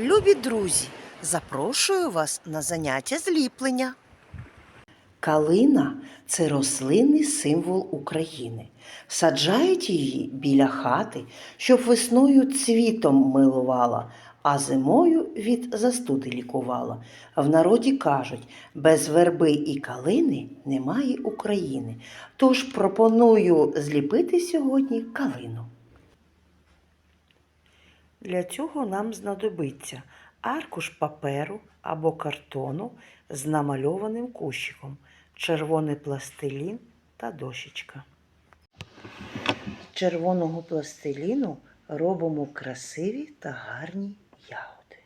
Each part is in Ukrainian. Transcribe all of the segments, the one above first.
Любі друзі, запрошую вас на заняття зліплення. Калина це рослинний символ України. Саджають її біля хати, щоб весною цвітом милувала, а зимою від застуди лікувала. В народі кажуть, без верби і калини немає України. Тож пропоную зліпити сьогодні калину. Для цього нам знадобиться аркуш паперу або картону з намальованим кущиком, червоний пластилін та дощечка. З червоного пластиліну робимо красиві та гарні ягоди.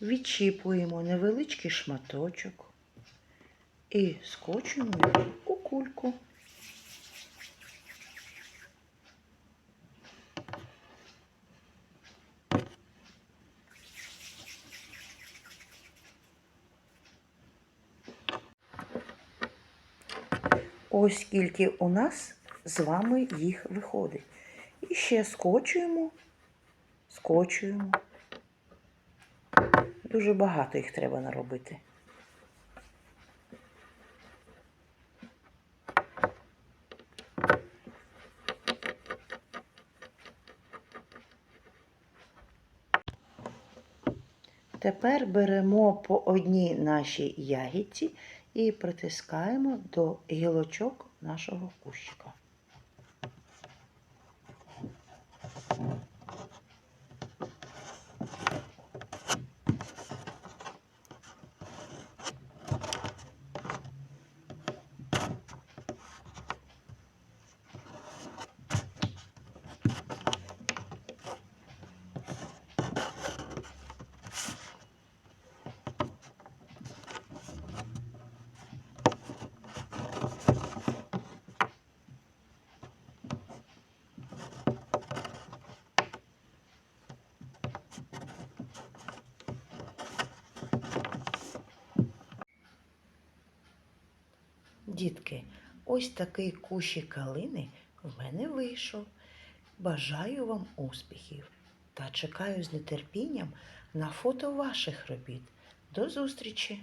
Відчіпуємо невеличкий шматочок і скочуємо його у кульку. Ось скільки у нас з вами їх виходить. І ще скочуємо, скочуємо. Дуже багато їх треба наробити. Тепер беремо по одній нашій ягідці і притискаємо до гілочок нашого кущика. Дітки, ось такий кущик калини в мене вийшов. Бажаю вам успіхів та чекаю з нетерпінням на фото ваших робіт. До зустрічі!